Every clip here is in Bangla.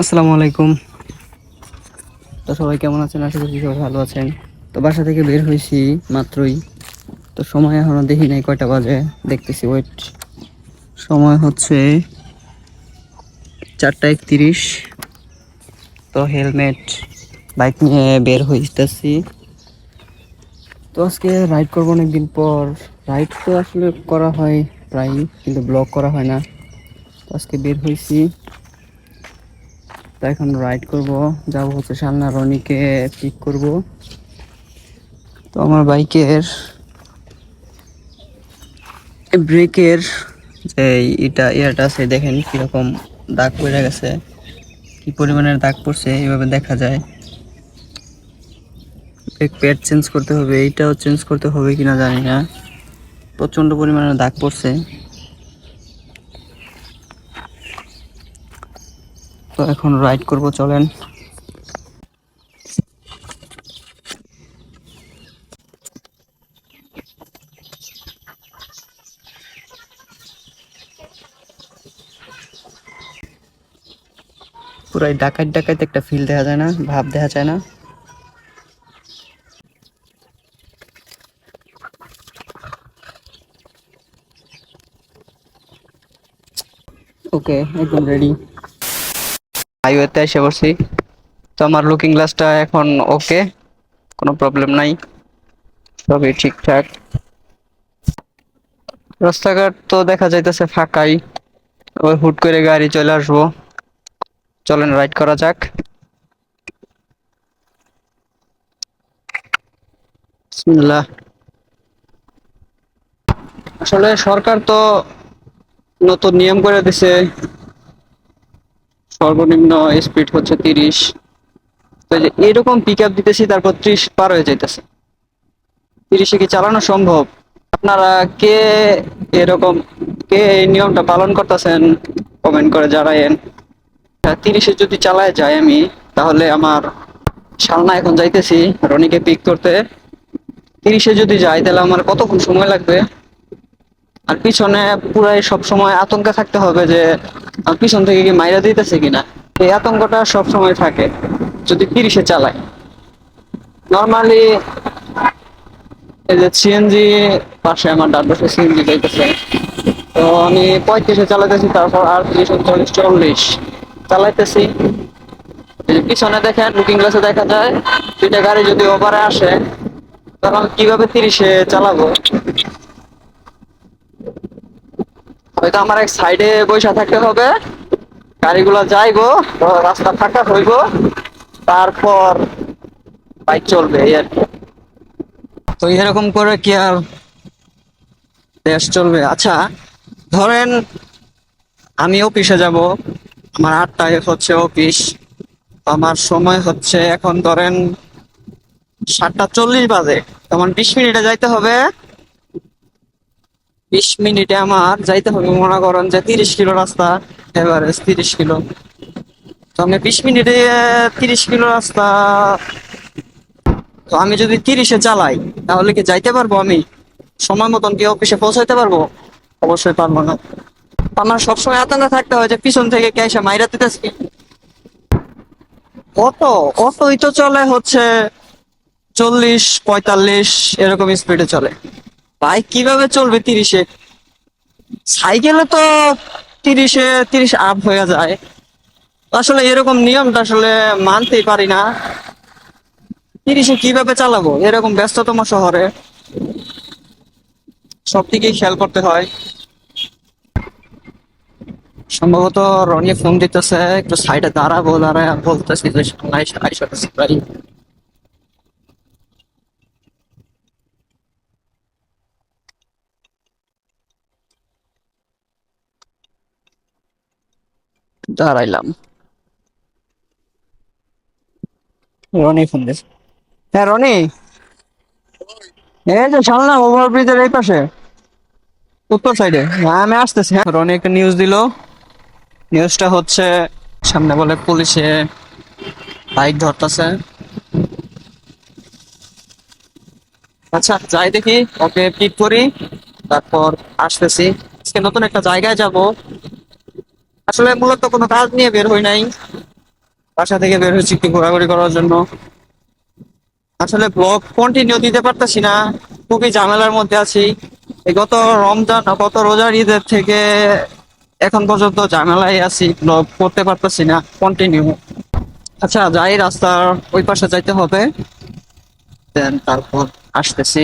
আসসালামু আলাইকুম। তো সবাই কেমন আছেন? আশা করছি সবাই ভালো আছেন। তো বাসা থেকে বের হয়েছি মাত্রই। তো সময় এখনও দেখি নাই, কয়টা বাজে? দেখতেছি ওয়েট সময় হচ্ছে চারটা একত্রিশ। তো হেলমেট বাইক নিয়ে বের হইতেছি। তো আজকে রাইড করব অনেকদিন পর। রাইড তো আসলে করা হয় প্রায় কিন্তু ব্লগ করা হয় না। তো আজকে বের হয়েছি তো এখন রাইড করব। যাব হচ্ছে সামনা রনিকে পিক করব। তো আমার বাইকের ব্রেকের যে এটা ইয়াটা আছে, দেখেন কীরকম দাগ পড়ে গেছে, কি পরিমাণের দাগ পড়ছে, এইভাবে দেখা যায়। ব্রেক প্যাড চেঞ্জ করতে হবে, এইটাও চেঞ্জ করতে হবে কিনা জানি না। প্রচণ্ড পরিমাণে দাগ পড়ছে। তো এখন রাইড করব, চলেন। পুরাই ডাকাত ডাকাত একটা ফিল দেখা যায় না, ভাব দেখা যায় না। ওকে একদম রেডি হাইওয়েতে এসে পড়ছি। তো আমার লুকিং গ্লাসটা এখন ওকে কোনো প্রবলেম নাই। সবই ঠিকঠাক। রাস্তাঘাট তো দেখা যাইতেছে ফাঁকাই। ওই হুট করে গাড়ি চলে আসব। চলেন রাইড করা যাক। আসলে সরকার তো নতুন নিয়ম করে দিছে। সর্বনিম্ন স্পিড হচ্ছে তিরিশ। তো এরকম পিক আপ দিতেছি, তারপর ত্রিশ পার হয়ে যাইতেছে। তিরিশে কি চালানো সম্ভব? আপনারা কে এরকম, কে এই নিয়মটা পালন করতেছেন? কমেন্ট করে জানায়েন তিরিশে যদি চালায় যাই আমি, তাহলে আমার সালনা এখন যাইতেছি রনিকে পিক করতে। তিরিশে যদি যাই, তাহলে আমার কতক্ষণ সময় লাগবে? আর পিছনে পুরাই সব সময় আতঙ্কে থাকতে হবে যে পিছন থেকে কি মাইরা দিতেছে কিনা? এই আতঙ্কটা সব সময় থাকে, যদি তিরিশে চালায়। নর্মালি এই যে সিএনজি পাশে আমার ডান পাশে সিএনজি যাইতেছে। তো আমি পঁয়ত্রিশে চালাইতেছি তারপর আর তিরিশ চল্লিশ চল্লিশ চালাইতেছি। পিছনে দেখেন বুকিং গ্লাসে দেখা যায়, দুইটা গাড়ি যদি ওভারে আসে, তখন কীভাবে তিরিশে চালাবো? হয়তো আমার এক সাইডে বসে থাকতে হবে। গাড়িগুলো যাইবো তো রাস্তা ফাঁকা হইব, তারপর বাইক চলবে, এই আর তো এরকম করে কি আর দেশ চলবে? আচ্ছা ধরেন আমি অফিসে যাব, আমার আটটায় হচ্ছে অফিস আমার সময় হচ্ছে এখন ধরেন সাতটা চল্লিশ বাজে, তখন বিশ মিনিটে যাইতে হবে। বিশ মিনিটে আমার যাইতে হবে। মনে করেন যে তিরিশ কিলো রাস্তা এভারেজ তিরিশ কিলো। তো আমি বিশ মিনিটে তিরিশ কিলো রাস্তা, তো আমি যদি তিরিশে চালাই, তাহলে কি যাইতে পারব আমি? সময় মতন কি অফিসে পৌঁছাইতে পারব? অবশ্যই পারব না। আমার সবসময় আতঙ্কে থাকতে হয় যে পিছন থেকে কে মাইরা দিতেছে অটো, অটোই তো চলে হচ্ছে চল্লিশ, পঁয়তাল্লিশ, এরকম স্পিডে চলে। বাইক কীভাবে চলবে তিরিশে? সাইকেলে তো তিরিশে, তিরিশ আপ হয়ে যায়। আসলে এরকম নিয়মটা আসলে মানতেই পারি না। তিরিশে কীভাবে চালাবো? এরকম ব্যস্ততম শহরে। সব দিকেই খেয়াল করতে হয়। সম্ভবত রনি ফোন দিতেছে, একটু সাইডে দাঁড়াবো, দাঁড়ায় বলতেছি যে সামনে আইসা আইসা দাঁড়াইলাম। রনি ফোন দিয়েছে হ্যাঁ রনি? এই যে সামনে ওভার ব্রিজের এই পাশে। উত্তর সাইডে। হ্যাঁ আমি আসতেছি। হ্যাঁ রনি একটা নিউজ দিল। নিউজটা হচ্ছে সামনে বলে পুলিশে বাইক ধরতেছে। আচ্ছা যাই দেখি। ওকে পিক করি। তারপর আসতেছি। আজকে নতুন একটা জায়গায় যাব। আসলে মূলত কোনো কাজ নিয়ে বের হই নাই। বাসা থেকে বের হয়েছি একটু ঘোরাঘুরি করার জন্য। আসলে ব্লগ কন্টিনিউ দিতে পারতেছি না। খুবই ঝামেলার মধ্যে আছি। গত রমজান, গত রোজার ঈদের থেকে এখন পর্যন্ত ঝামেলায় আছি। ব্লগ করতে পারতেছি না কন্টিনিউ আচ্ছা যাই রাস্তার ওই পাশে যাইতে হবে। দেন তারপর আসতেছি।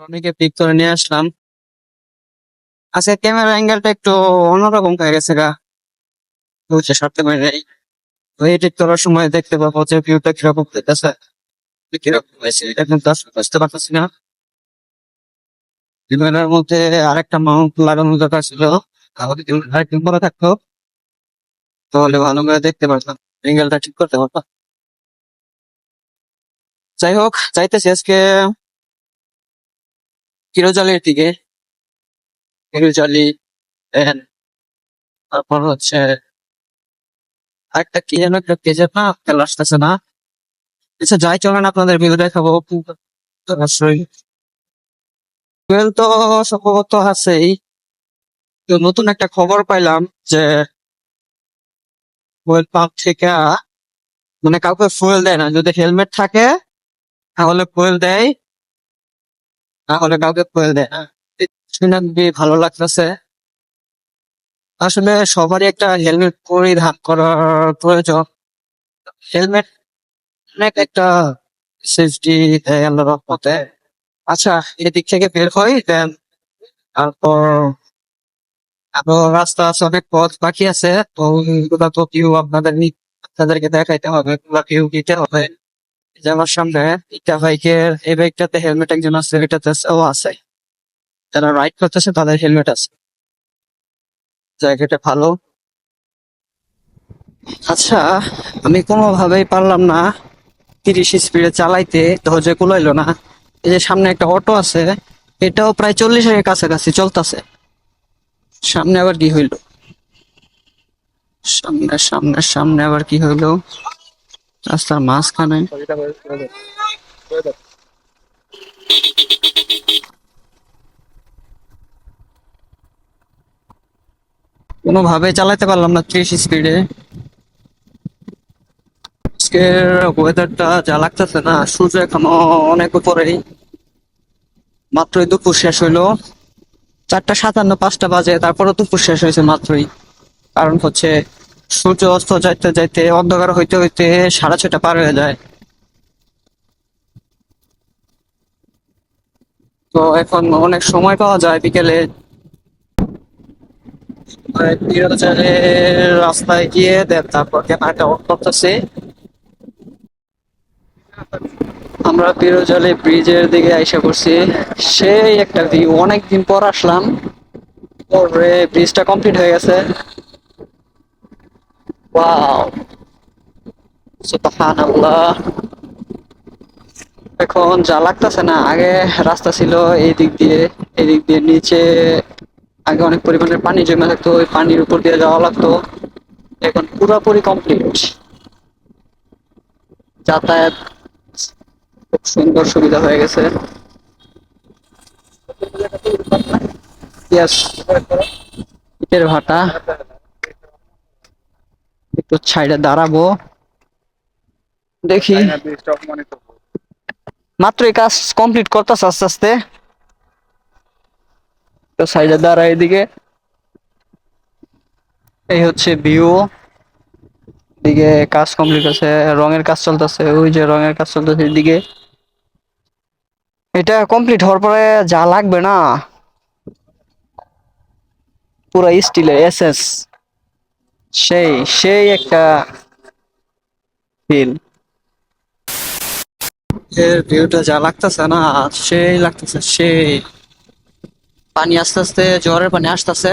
অনেকে পিক করে নিয়ে আসলাম। আচ্ছা ক্যামেরা অ্যাঙ্গেলটা একটু অন্যরকম হয়ে গেছে গা। বুঝছে সারতে পারি তো এডিট করার সময় দেখতে পাবো যে ভিউটা কীরকম হইতেছে। কীরকম হয়েছে, এটা কিন্তু আসলে বুঝতে পারতেছি না। ক্যামেরার মধ্যে আরেকটা মাউন্ট লাগানো দরকার ছিল। তাহলে আরেকদিন পরে থাকতো। তাহলে ভালো করে দেখতে পারতাম। অ্যাঙ্গেলটা ঠিক করতে পারতাম। যাই হোক, যাইতেছি আজকে। কিরোজালির দিকে। দেন তারপর হচ্ছে আরেকটা কি যেন একটা পেজের না খেলা আসতেছে না আচ্ছা যাই চলেন আপনাদের ভিডিও দেখাবো টুয়েলভ তো সম্ভবত আছেই তো নতুন একটা খবর পাইলাম যে ফুয়েল পাম্প থেকে মানে কাউকে ফুয়েল দেয় না যদি হেলমেট থাকে তাহলে ফুয়েল দেয় তাহলে কাউকে ফুয়েল দেয় না শুনে ভালো লাগতেছে। আসলে সবারই একটা হেলমেট পরিধান করার প্রয়োজন। হেলমেট অনেক একটা সেফটি রহমতে। আচ্ছা এদিক থেকে বের হই দেন তারপর আরও রাস্তা আছে, অনেক পথ বাকি আছে। তো ওইগুলা তো ভিউ আপনাদের আপনাদেরকে দেখাইতে হবে ওগুলা ভিউ দিতে হবে। এই যে আমার সামনে একটা বাইকের এই বাইকটাতে হেলমেট একজন আছে, এটাতে ও আছে। যারা রাইড করতেছে, তাদের হেলমেট আছে। জায়গাটা ভালো। আচ্ছা আমি কোনোভাবেই পারলাম না তিরিশ স্পিডে চালাইতে, ধৈর্য কুলাইলো না। এই যে সামনে একটা অটো আছে, এটাও প্রায় চল্লিশের কাছাকাছি চলতেছে। সামনে আবার কি হইল? সামনে সামনে সামনে আবার কি হইল? রাস্তার মাঝখানে। কোনোভাবে চালাতে পারলাম না ত্রিশ স্পিডে আজকের ওয়েদারটা যা লাগতেছে না, সূর্য এখনও অনেক উপরেই। মাত্রই দুপুর শেষ হইল। চারটা সাতান্ন, পাঁচটা বাজে তারপরে দুপুর শেষ হয়েছে মাত্রই। কারণ হচ্ছে সূর্য অস্ত যাইতে যাইতে অন্ধকার হইতে হইতে সাড়ে ছয়টা পার হয়ে যায়। তো এখন অনেক সময় পাওয়া যায় বিকেলে। রাস্তায় গিয়ে দেন, তারপর ক্যামেরাটা অন আমরা বিরোজালে ব্রিজের দিকে আইসা করছি সেই একটা ভিউ অনেকদিন পর আসলাম। পরে ব্রিজটা কমপ্লিট হয়ে গেছে। ওয়াও। সুবহানাল্লাহ। এখন যা লাগতেছে না, আগে রাস্তা ছিল এই দিক দিয়ে এই দিক দিয়ে নিচে আগে অনেক পরিমাণের পানি জমে থাকতো ওই পানির উপর দিয়ে যাওয়া লাগতো। এখন পুরোপুরি কমপ্লিট যাতায়াত খুব সুন্দর সুবিধা হয়ে গেছে. ইটের ভাটা। একটু ছাইডে দাঁড়াবো। দেখি। মাত্র এই কাজ কমপ্লিট করতেছে আস্তে আস্তে। তো সাইডে দাঁড়া এদিকে এই হচ্ছে ভিউ দিকে কাজ কমপ্লিট আছে রঙের কাজ চলতেছে, ওই যে রঙের কাজ চলতেছে এদিকে। এটা কমপ্লিট হওয়ার পরে যা লাগবে না, পুরো স্টিলের এসএস সেই সেই একটা ফিল এর ভিউটা যা লাগতেছে না, সেই লাগতেছে, সেই। পানি আস্তে আস্তে জ্বরের পানি আসতেছে।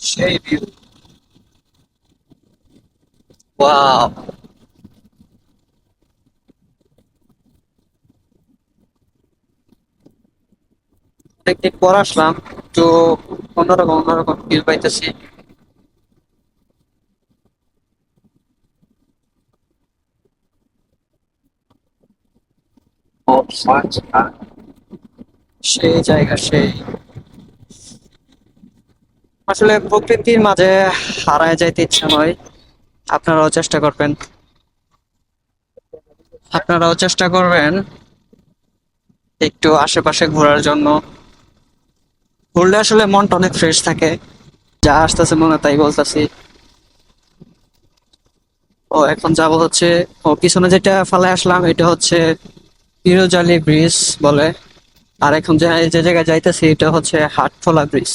সেই ভিউ ওয়াও অনেকদিন পর আসলাম তো অন্যরকম অন্যরকম ফিল পাইতেছি। সেই জায়গা, সেই। আসলে প্রকৃতির মাঝে হারায় যাইতে ইচ্ছা হয়। আপনারাও চেষ্টা করবেন। আপনারাও চেষ্টা করবেন একটু আশেপাশে ঘোরার জন্য। ঘুরলে আসলে মনটা অনেক ফ্রেশ থাকে। যা আসতেছে মনে তাই বলতেছি। ও, এখন যাব হচ্ছে ও, পিছনে যেটা ফালে আসলাম, এটা হচ্ছে পিরোজালি ব্রিজ বলে। আর এখন যে জায়গায় যাইতেছি, এটা হচ্ছে হাটফলা ব্রিজ।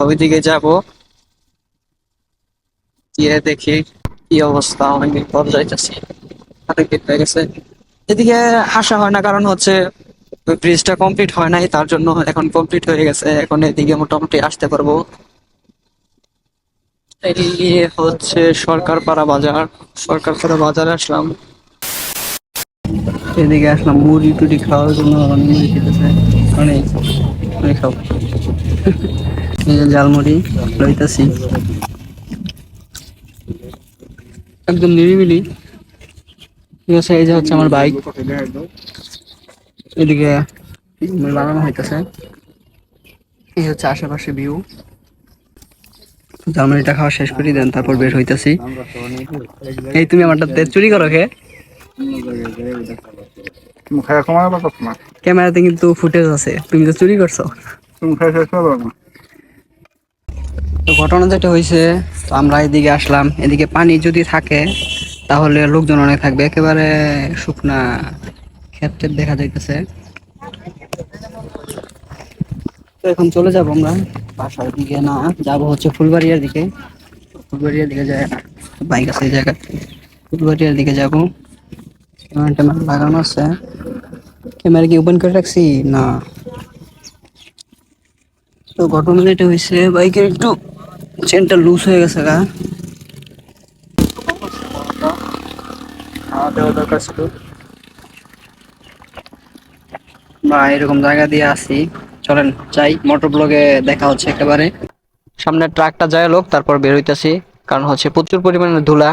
ওইদিকে যাব। গিয়ে দেখি কি অবস্থা অনেকদিন পর যাইতেছি। অনেকদিন হয়ে গেছে। এদিকে আসা হয় না, কারণ হচ্ছে ব্রিজটা কমপ্লিট হয় নাই, তার জন্য এখন কমপ্লিট হয়ে গেছে। এখন এদিকে মোটামুটি আসতে পারব। এই হচ্ছে সরকারপাড়া বাজার। সরকারপাড়া বাজারে আসলাম। এদিকে আসলাম মুড়ি টুড়ি খাওয়ার জন্য অনেক মুড়ি খেতেছে। অনেক অনেক খাও এই যে ঝালমুড়ি, লইতাছি। একদম নিরিবিলি। ঠিক আছে এই যে হচ্ছে আমার বাইক। এদিকে লাগানো হইতেছে। এই হচ্ছে আশেপাশে ভিউ ঝালমুড়িটা খাওয়া শেষ করি, দেন তারপর বের হইতাছি। এই তুমি আমারটা চুরি করো, কে? বা না? ক্যামেরাতে কিন্তু ফুটেজ আছে। তুমি তো চুরি করছ। তুমি শেষ করো না। তো ঘটনা যেটা হয়েছে তো আমরা এদিকে আসলাম। এদিকে পানি যদি থাকে তাহলে লোকজন অনেক থাকবে। একেবারে শুকনা ক্ষেত্রে দেখা যাইতেছে। তো এখন চলে যাব আমরা। বাসার দিকে না যাব হচ্ছে ফুলবাড়িয়ার দিকে। ফুলবাড়িয়ার দিকে যায় বাইক আছে এই জায়গায়। ফুলবাড়িয়ার দিকে যাব। ক্যামেরা লাগানো আছে। ক্যামেরা কি ওপেন করে রাখছি? না। তো ঘটনা যেটা হয়েছে বাইকের একটু চেনটা লুজ হয়ে গেছে গা। দেওয়া দরকার ছিল। বা এরকম জায়গা দিয়ে আসি। চলেন যাই মোটর ব্লগে দেখা হচ্ছে একেবারে। সামনে ট্রাকটা যায় লোক তারপর বের হইতাছি। কারণ হচ্ছে প্রচুর পরিমাণে ধুলা।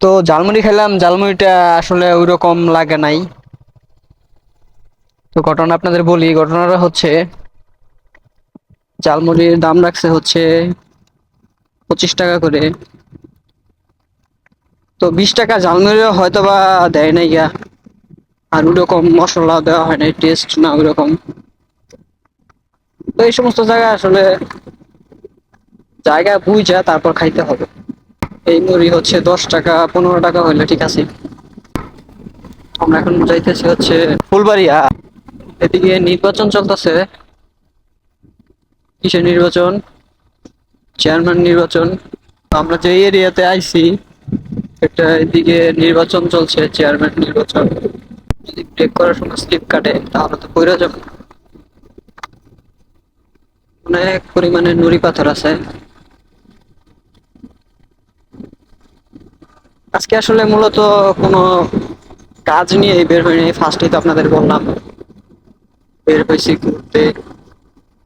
তো জালমুড়ি খেলাম জালমুড়িটা আসলে ওই রকম লাগে নাই। তো ঘটনা আপনাদের বলি, ঘটনাটা হচ্ছে জালমুড়ির দাম রাখছে হচ্ছে পঁচিশ টাকা করে। তো বিশ টাকা ঝালমুড়িও হয়তো বা দেয় নাই গিয়া আর ওরকম মশলা দেওয়া হয় নাই টেস্ট না ওরকম তো এই সমস্ত জায়গায় আসলে জায়গা বুঝা তারপর খাইতে হবে। এই মুড়ি হচ্ছে দশ টাকা পনেরো টাকা হইলে ঠিক আছে? আমরা এখন যাইতেছি হচ্ছে ফুলবাড়িয়া। এদিকে নির্বাচন চলতেছে। কিসের নির্বাচন? চেয়ারম্যান নির্বাচন। আমরা যে এরিয়াতে আইছি এটা এদিকে নির্বাচন চলছে চেয়ারম্যান নির্বাচন। যদি ব্রেক করার সময় স্লিপ কাটে তাহলে তো পড়ে যাবে। অনেক পরিমাণে নুড়ি পাথর আছে। আজকে আসলে মূলত কোনো কাজ নিয়ে বের হয়নি ফার্স্টেই তো আপনাদের বললাম, বের হয়েছি ঘুরতে।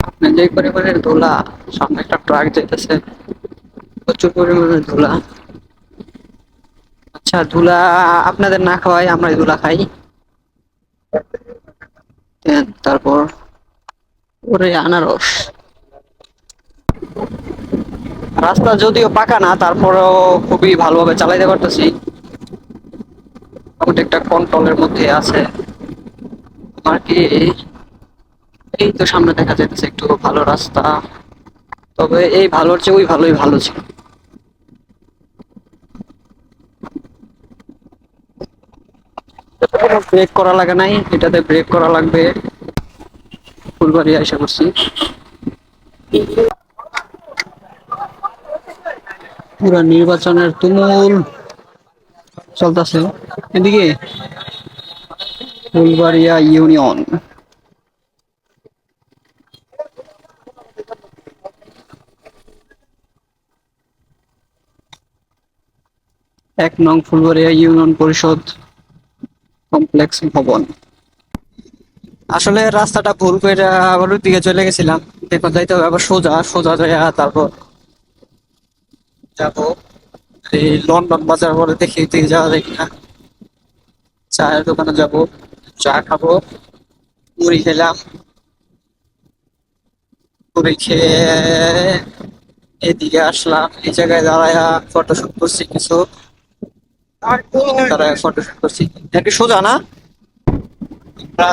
আপনি যে পরিমাণের ধুলা, সামনে একটা ট্রাক যেতেছে প্রচুর পরিমাণে ধুলা। আচ্ছা ধুলা আপনাদের না খাওয়াই আমরা ধুলা খাই। তারপর ওরে আনারস। রাস্তা যদিও পাকা না, তারপরেও খুবই ভালোভাবে চালাইতে পারতেছি। একটা কন্ট্রোলের মধ্যে আছে। আমার কি এই তো সামনে দেখা যাচ্ছে একটু ভালো রাস্তা। তবে এই ভালোর চেয়ে ওই ভালোই ভালো ছিল। ব্রেক করা লাগে নাই, এটাতে ব্রেক করা লাগবে। ফুলবাড়ি আশা করছি পুরা নির্বাচনের তুমুল চলতেছে। এদিকে ফুলবাড়িয়া ইউনিয়ন। এক নং ফুলবাড়িয়া ইউনিয়ন পরিষদ কমপ্লেক্স ভবন। আসলে রাস্তাটা ভুল করে আবার দিকে চলে গেছিলাম। এখন যাইতে হবে, আবার সোজা সোজা যাইয়া তারপর যাব। এই লন্ডন বাজার বলে দেখি ওই যাওয়া যায় কিনা। চায়ের দোকানে যাব, চা খাব মুড়ি খেলাম। পুরি খেয়ে এদিকে আসলাম, এই জায়গায় দাঁড়ায় ফটোশুট করছি কিছু। দাঁড়ায় ফটোশুট করছি। একটু সোজা না? আমরা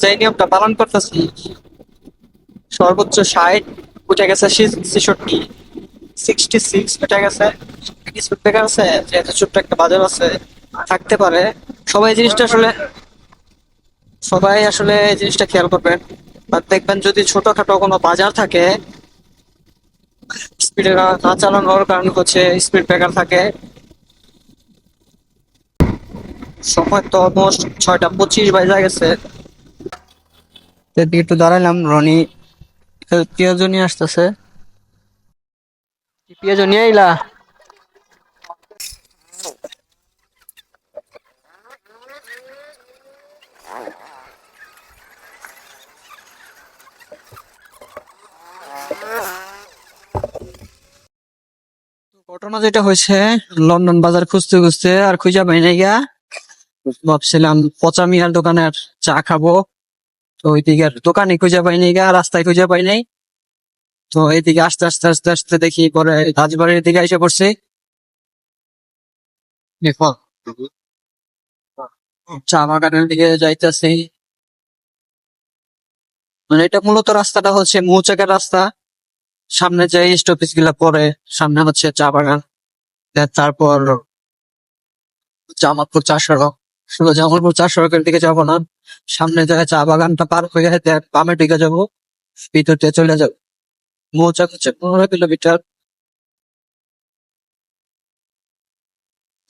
যে নিয়মটা পালন করতেছি, সর্বোচ্চ ষাট, উঠে গেছে ছেষট্টি। সিক্সটি সিক্স উঠে গেছে স্পিড ব্রেকার আছে যেহেতু ছোট্ট একটা বাজার আছে, থাকতে পারে। সবাই জিনিসটা আসলে, সবাই আসলে এই জিনিসটা খেয়াল করবেন। আর দেখবেন যদি ছোটখাটো কোনো বাজার থাকে স্পিডে না চালানোর কারণ হচ্ছে স্পিড ব্রেকার থাকে। সময় তো অলমোস্ট ছয়টা পঁচিশ বাজে গেছে। একটু দাঁড়াইলাম, রনি পেঁয়াজ নিয়ে আসতেছে। পেঁয়াজ নিয়ে আইলা? ঘটনা যেটা হয়েছে, লন্ডন বাজার খুঁজতে খুঁজতে আর খুঁজা পাই নাই গা। ভাবছিলাম, পচা দোকানের চা খাব। তো ওইদিকে আর দোকানে খুঁজে পাই নাই গা, রাস্তায় খুঁজে পাই নাই। তো এইদিকে আস্তে আস্তে আস্তে আস্তে দেখি পরে রাজবাড়ির দিকে এসে পড়ছি। চা বাগানের দিকে যাইতেছি। মানে এটা মূলত রাস্তাটা হচ্ছে মৌচাকের রাস্তা। সামনে যে স্টপেজগুলা পরে সামনে হচ্ছে চা বাগান। তারপর জামালপুর চা সড়ক। শুধু জামালপুর চা সড়কের দিকে যাব না, সামনে যে চা বাগানটা পার হয়ে, then বামে দিকে যাব। ভিতর দিয়ে চলে যাব। মৌচাক হচ্ছে পনেরো কিলোমিটার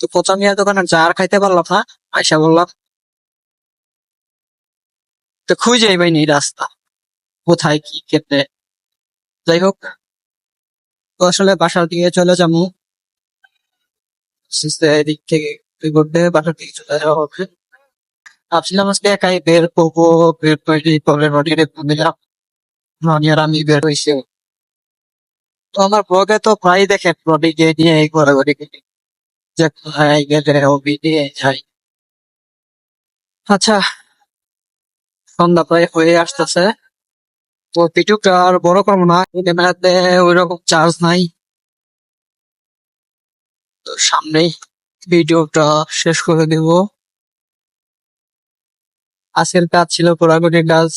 তো মিয়া দোকানে চা আর খাইতে পারলাম না আয়সা বললাম, তো খুঁজেই পাইনি রাস্তা। কোথায় কি কেটে যাই হোক, তো আসলে বাসার দিকে চলে যাব। এদিক থেকে করবে বাসার দিকে চলে যাওয়া হবে। ভাবছিলাম আজকে একাই বের করব, বের করে পরে রনিরে দিলাম রনি আর আমি বের হয়েছি। আমার ব্লগে তো প্রায় দেখে রনিকে নিয়ে এই ঘোরাঘুরি যে কোথায় গেলে হবি নিয়ে যাই। আচ্ছা সন্ধ্যা প্রায় হয়ে আসতেছে। তো ভিডিওটা আর বড় করব না ক্যামেরাতে ওই রকম চার্জ নাই। তো সামনেই ভিডিওটা শেষ করে দেব। আজকের কাজ ছিল ঘোরাঘুরির কাজ।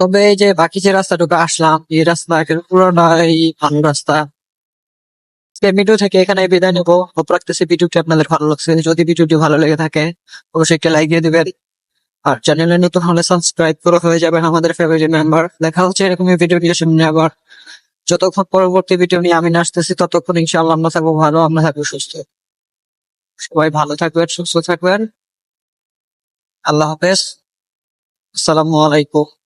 তবে এই যে বাকি যে রাস্তাটুকু আসলাম, এই রাস্তা একেবারে এই ভালো রাস্তা। ভিডিও থেকে এখানে বিদায় নেব। হোপ রাখতেছি ভিডিওটি আপনাদের ভালো লাগছে। যদি ভিডিওটি ভালো লেগে থাকে, অবশ্যই একটা লাইক দিয়ে দিবেন। আর চ্যানেলে নতুন হলে সাবস্ক্রাইব করে হয়ে যাবেন আমাদের ফেভারিট মেম্বার দেখা হচ্ছে এরকমই ভিডিও নিয়ে আবার। যতক্ষণ পরবর্তী ভিডিও নিয়ে আমি আসতেছি, ততক্ষণ ইনশাআল্লাহ আমরা থাকব ভালো, আমরা থাকব সুস্থ। সবাই ভালো থাকবেন, সুস্থ থাকবেন। আল্লাহ হাফেজ। আসসালামু আলাইকুম।